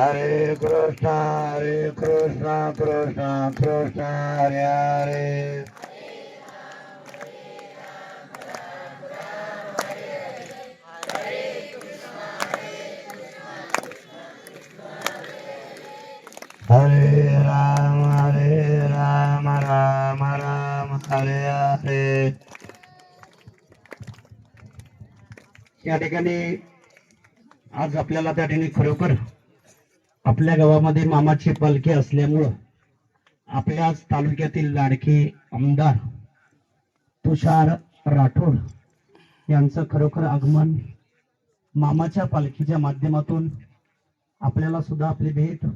हरे कृष्ण हरे कृष्ण कृष्ण कृष्ण हरे हरे। हरे राम हरे राम राम राम हरे हरे। या ठिकाणी आज आपल्याला त्या ठिकाणी खरोखर आपल्या गावामध्ये मामाची पालखी असल्यामुळं आपल्याच तालुक्यातील लाडके आमदार तुषार राठोड यांचं खरोखर आगमन मामाच्या पालखीच्या माध्यमातून आपल्याला सुद्धा आपली भेट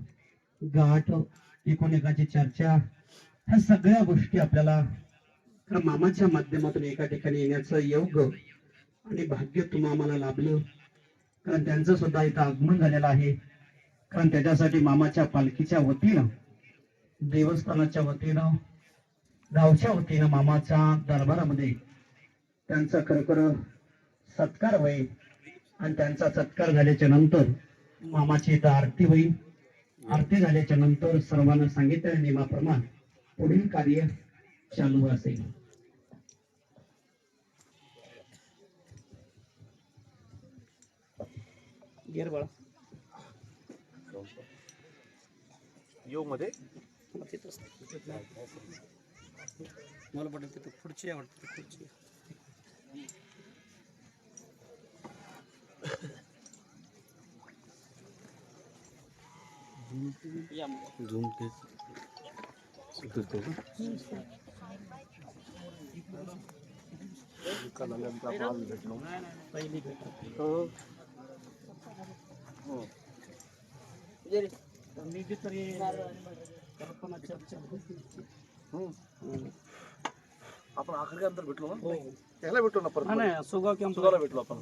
गाठ एकूण चर्चा ह्या सगळ्या गोष्टी आपल्याला मामाच्या माध्यमातून एका ठिकाणी येण्याचं योग आणि भाग्य तुम्हाला लाभलं. कारण त्यांचं सुद्धा इथं आगमन झालेलं आहे. कारण त्याच्यासाठी मामाच्या पालखीच्या वतीनं देवस्थानाच्या वतीनं गावच्या वतीनं मामाच्या दरबारामध्ये त्यांचा खरखर सत्कार होईल आणि त्यांचा सत्कार झाल्याच्यानंतर मामाची इथं आरती होईल. आरती झाल्याच्यानंतर सर्वांना सांगितलेल्या नियमाप्रमाणे पुढील कार्य चालू असेल. गेर बाळा. योगमध्ये मला पटेल तिथं खुर्ची आवडते खुर्ची झूम के भेटलो पहिली भेट हो. मी बी तरी कल्पना चर्चा होती. हम्म. आपण आखरी अंतर भेटलो ना हो त्याला भेटलो ना परत हा नाही सुगाव कॅम्प सुगाला भेटलो आपण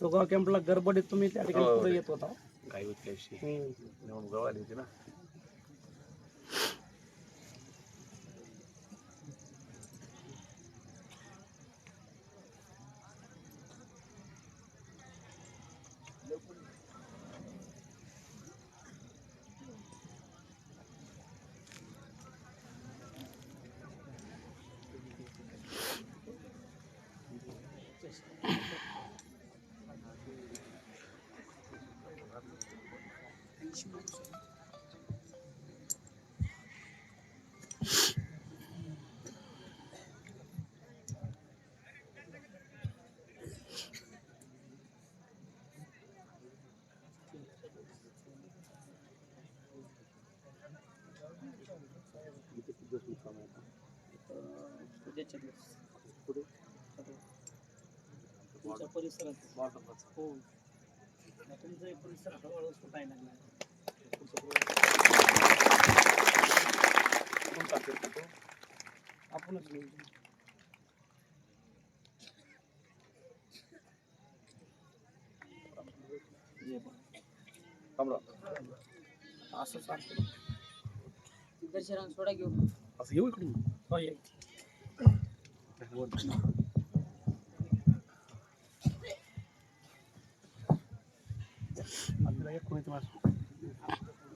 सुगाव कॅम्पला गडबडीत तुम्ही त्या ठिकाणी हो. पुढे येत होता काही होत त्याविषयी हम्म. निवडणूक जवळ आली होती ना तुमच्या परिसरात? हो. तुमचा एक परिसर हळूहळू सुटायला लागला. आपणच घेऊ ये बा. थांबरा. असं चालतं दर्शनाला सोडा घेऊ असं येऊ इकडून हो ये. आपल्याला एक कोणी तुम्हाला या. किती झाले बघा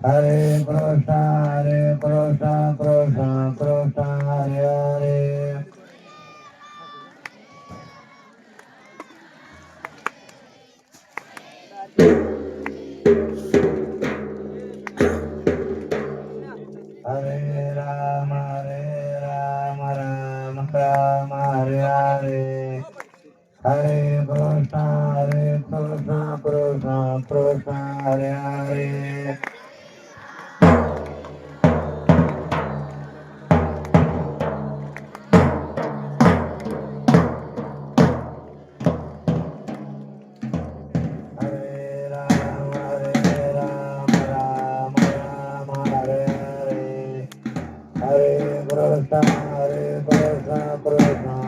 Hare Krishna, Hare Krishna, Krishna Krishna, Hare Hare. Prasad, Prasad.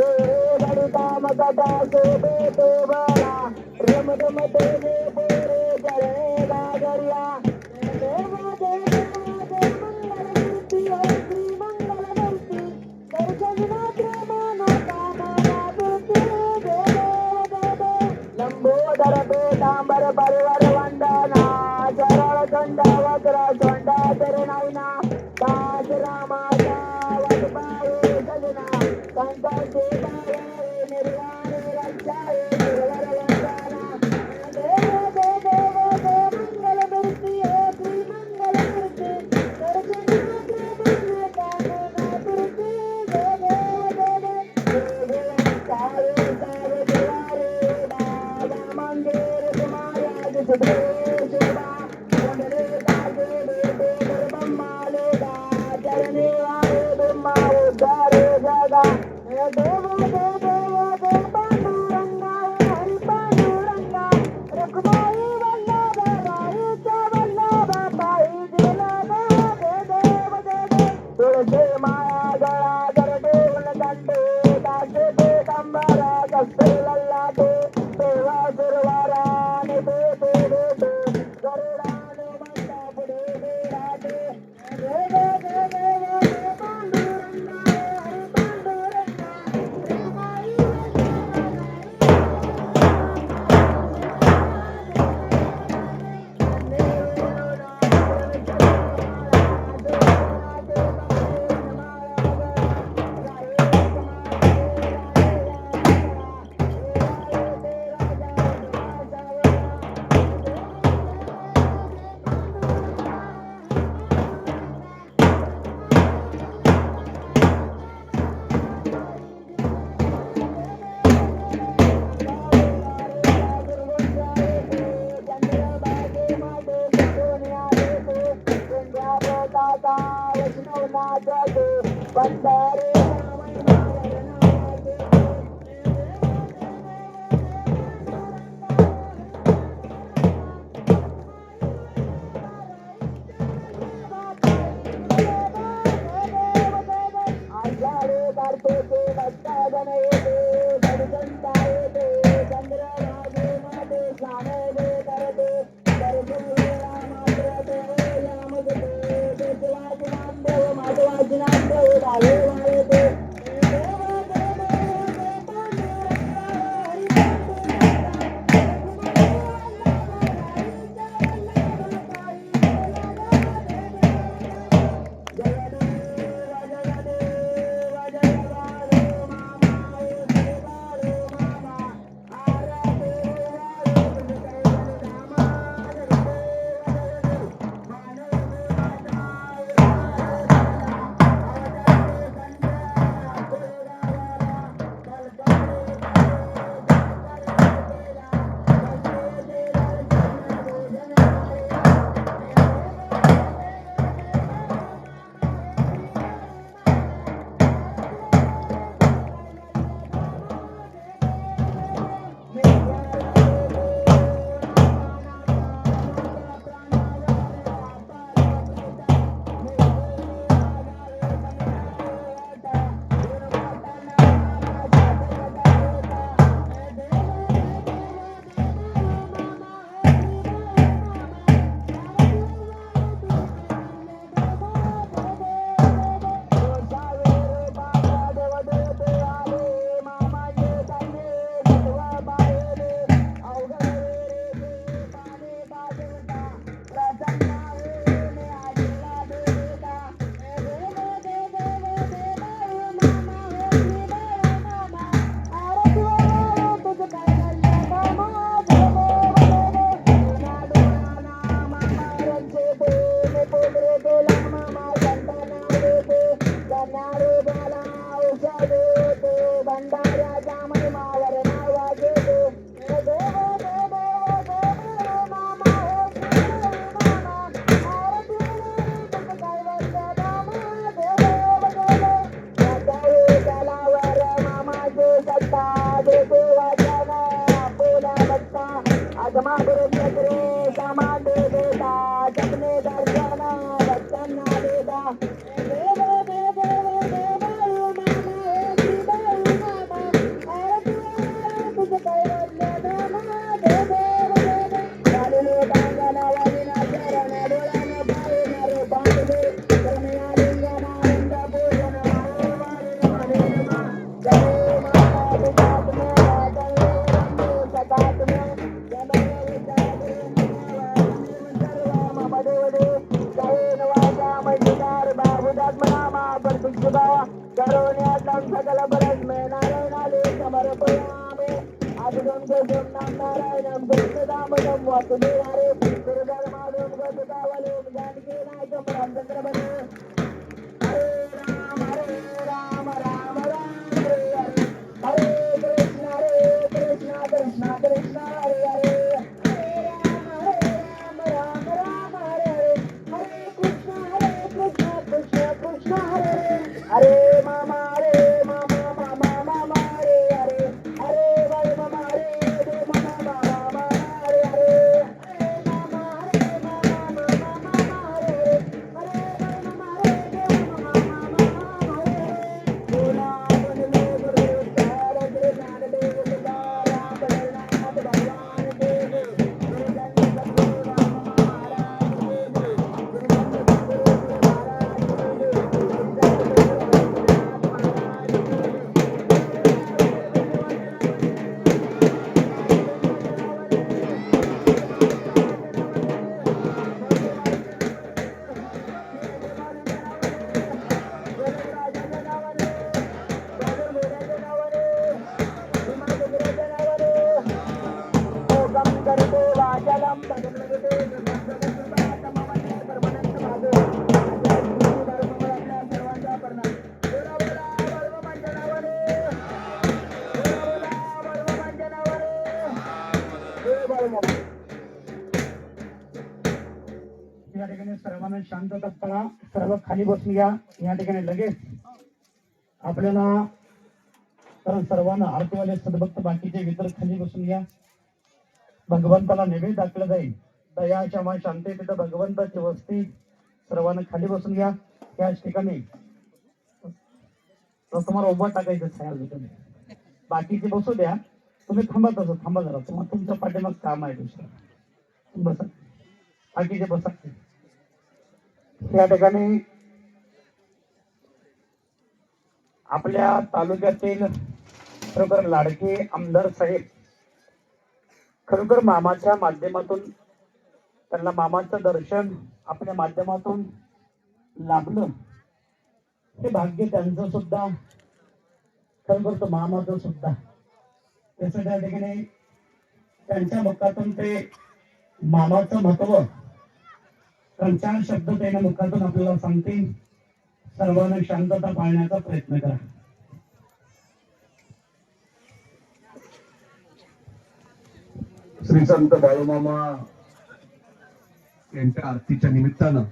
Ram कदा से बेटो बाला रम रम देवे बोरे करे गागरिया देवा देवा देवंगलमूर्ति और श्री मंगलमूर्ति दर्शन मात्र मानो कामना बुद्धि देवे देवे लंबोदर बेतांबर परिवर वंदना सरल चंडा वक्र चंडा चरणाई ಬಂದಾರು आज मां घडवण्याचा सकल परस्मय नारायणाले समर्पयामे अभिगम जोम नारायणम गोष्टदामदम वासुदेवारे गुरुधर्मादम गतकावले जानकी नायक परमचंद्रबन हरे राम हरे राम राम राम हरे हरे हरे कृष्ण हरे कृष्ण कृष्ण कृष्ण हरे अरे सांगत असताना सर्व खाली बसून घ्या या ठिकाणी लगेच आपल्याला कारण सर्वांना आरतीवाले सदभक्त बाकीचे वितर खाली बसून घ्या भगवंताला नेहमी दाखलं जाईल. दया क्षमा शांती तिथं भगवंताची वस्ती सर्वांना खाली बसून घ्या त्याच ठिकाणी तुम्हाला उभा टाकायचं छाया बाकीचे बसू द्या. तुम्ही थांबा तसं थांबा जरा. तुम्हाला तुमच्या पाठीमाग काम आहे दुसरं. बसा. बाकीचे बसा. या ठिकाणी आपल्या तालुक्यातील खरोखर लाडके आमदार साहेब खरोखर मामाच्या माध्यमातून त्यांना मामाचं दर्शन आपल्या माध्यमातून लाभलं. हे भाग्य त्यांचं सुद्धा खरोखर तो मामाचं सुद्धा. त्याचं त्या ठिकाणी त्यांच्या मुखातून ते मामाचं महत्त्व त्यांच्या शब्द त्याने मुखातून आपल्याला सांगतील. सर्वांना शांतता पाळण्याचा प्रयत्न करा. श्री संत बाळूमामा यांच्या आरतीच्या निमित्तानं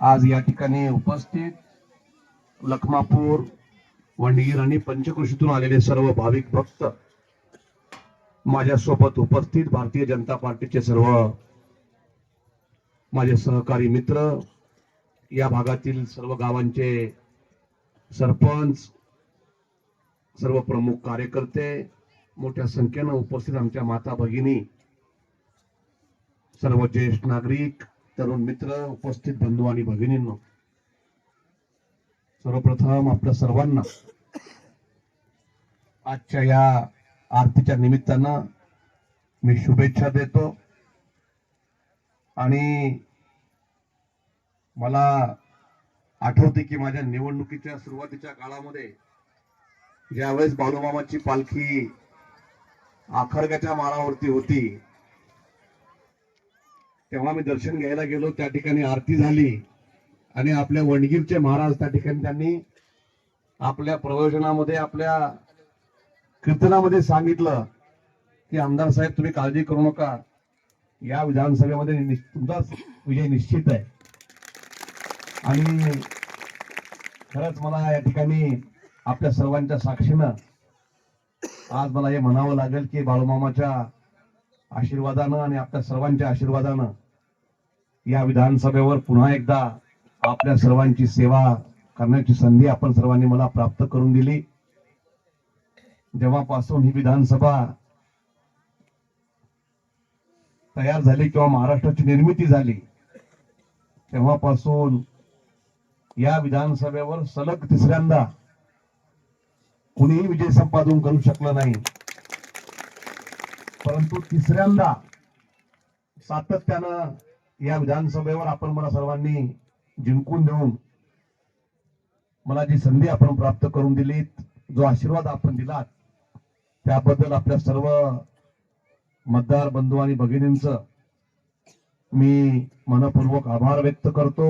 आज या ठिकाणी उपस्थित लखमापूर वंडगीर आणि पंचकृषीतून आलेले सर्व भाविक भक्त माझ्यासोबत उपस्थित भारतीय जनता पार्टीचे सर्व माझे सहकारी मित्र या भागातील सर्व गावांचे सरपंच सर्व प्रमुख कार्यकर्ते मोठ्या संख्येनं उपस्थित आमच्या माता भगिनी सर्व ज्येष्ठ नागरिक तरुण मित्र उपस्थित बंधू आणि भगिनींनो. सर्वप्रथम आपल्या सर्वांना आजच्या या आरतीच्या निमित्तानं मी शुभेच्छा देतो. आणि मला आठवते की माझ्या निवडणुकीच्या सुरुवातीच्या काळामध्ये ज्यावेळेस बालूमामाची पालखी आखडक्याच्या माळावरती होती तेव्हा मी दर्शन घ्यायला गेलो. त्या ठिकाणी आरती झाली आणि आपल्या वणगीरचे महाराज त्या ठिकाणी त्यांनी आपल्या प्रवचनामध्ये आपल्या कीर्तनामध्ये सांगितलं की आमदार साहेब तुम्ही काळजी करू नका. या विधानसभेमध्ये तुमचाच विजय निश्चित आहे. आणि खरंच मला या ठिकाणी आपल्या सर्वांच्या साक्षीनं आज मला हे म्हणावं लागेल की बाळूमामाच्या आशीर्वादानं आणि आपल्या सर्वांच्या आशीर्वादानं या विधानसभेवर पुन्हा एकदा आपल्या सर्वांची सेवा करण्याची संधी आपण सर्वांनी मला प्राप्त करून दिली. जेव्हापासून ही विधानसभा तयार झाली किंवा महाराष्ट्राची निर्मिती झाली तेव्हापासून या विधानसभेवर सलग तिसऱ्यांदा कुणीही विजय संपादन करू शकलं नाही. परंतु तिसऱ्यांदा सातत्यानं या विधानसभेवर आपण मला सर्वांनी जिंकून देऊन मला जी संधी आपण प्राप्त करून दिलीत जो आशीर्वाद आपण दिलात त्याबद्दल आपल्या सर्व मतदार बंधू आणि भगिनींचं मी मनपूर्वक आभार व्यक्त करतो.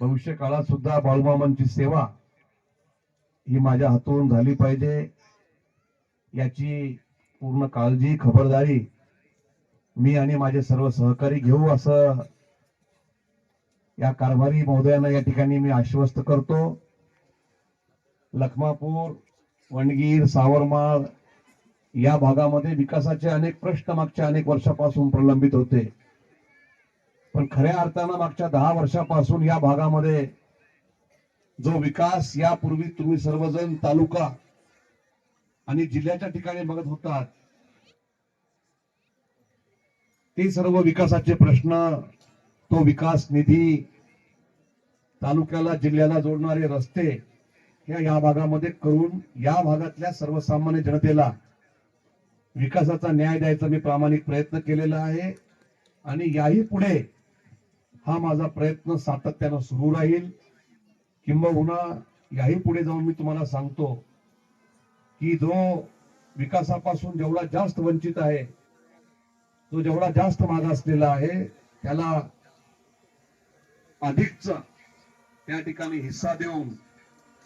भविष्य काळात सुद्धा बाळूमामांची सेवा ही माझ्या हातून झाली पाहिजे. याची पूर्ण काळजी खबरदारी मी आणि माझे सर्व सहकारी घेऊ असं या कारभारी महोदयांना या ठिकाणी मी आश्वस्त करतो. लखमापूर वणगीर सावरमाळ या भागामध्ये विकासाचे अनेक प्रश्न मागच्या अनेक वर्षापासून प्रलंबित होते. पण खऱ्या अर्थानं मागच्या दहा वर्षापासून या भागामध्ये जो विकास यापूर्वी तुम्ही सर्वजण तालुका आणि जिल्ह्याच्या ठिकाणी बघत होतात ते सर्व विकासाचे प्रश्न तो विकास निधी तालुक्याला जिल्ह्याला जोडणारे रस्ते या या भागामध्ये करून या भागातल्या सर्वसामान्य जनतेला विकासाचा न्याय द्यायचा मी प्रामाणिक प्रयत्न केलेला आहे. आणि याही पुढे हा माझा प्रयत्न सातत्यानं सुरू राहील. किंबहुना याही पुढे जाऊन मी तुम्हाला सांगतो की जो विकासापासून जेवढा जास्त वंचित आहे जो जेवढा जास्त मागासलेला आहे त्याला अधिकचा त्या ठिकाणी हिस्सा देऊन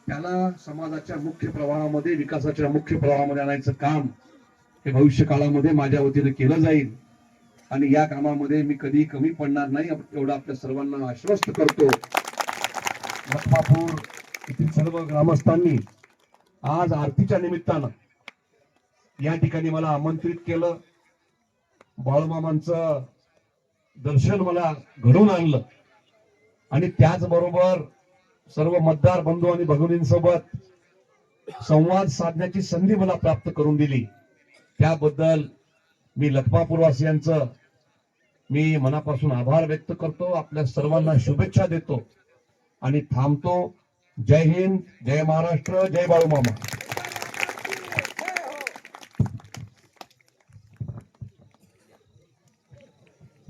त्याला समाजाच्या मुख्य प्रवाहामध्ये विकासाच्या मुख्य प्रवाहामध्ये आणायचं काम हे भविष्य काळामध्ये माझ्या वतीने केलं जाईल. आणि या कामामध्ये मी कधी कमी पडणार नाही एवढं आपल्या सर्वांना आश्वस्त करतो. लखमापूर येथील सर्व ग्रामस्थांनी आज आरतीच्या निमित्तानं या ठिकाणी मला आमंत्रित केलं. बाळूमामांचं दर्शन मला घडून आणलं. आणि त्याचबरोबर सर्व मतदार बंधू आणि भगिनींसोबत संवाद साधण्याची संधी मला प्राप्त करून दिली. त्याबद्दल मी लखमापूरवासियांचं मी मनापासून आभार व्यक्त करतो. आपल्या सर्वांना शुभेच्छा देतो. आणि थांबतो. जय हिंद जय महाराष्ट्र जय बाळूमामा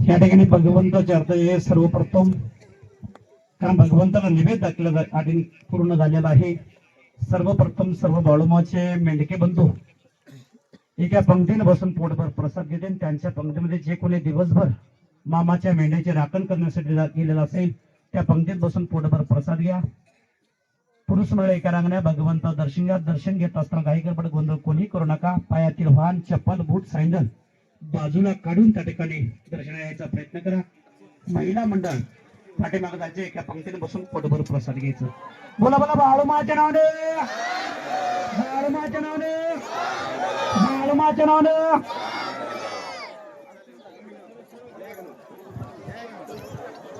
या ठिकाणी भगवंताचे अर्थ हे सर्वप्रथम. कारण भगवंताला निवेद दाखला पूर्ण झालेला आहे. सर्वप्रथम सर्व बाळूमाचे मेंढके बंधू. एका पंक्तीनं बसून पोटभर प्रसाद घेते आणि त्यांच्या पंक्तीमध्ये जे कोणी दिवसभर मामाच्या मेंढ्याचे राखण करण्यासाठी गेलेलं असेल त्या पंक्तीत बसून पोटभर प्रसाद घ्या. पुरुष मंडळ एका रांगण्या भगवंता दर्शन घ्या. दर्शन घेत असताना काही गडबड गोंधळ कोणी करू नका. पायातील वाहन चप्पल बूट सँडल बाजूला काढून त्या ठिकाणी दर्शन यायचा प्रयत्न करा. महिला मंडळ पाठीमागे जायचे एका पंक्तीने बसून पोटभर प्रसाद घ्यायचं. बोला बोला बाळूमाच्या नावाने. बाळूमाच्या नावाने. ከተማችን ሆነ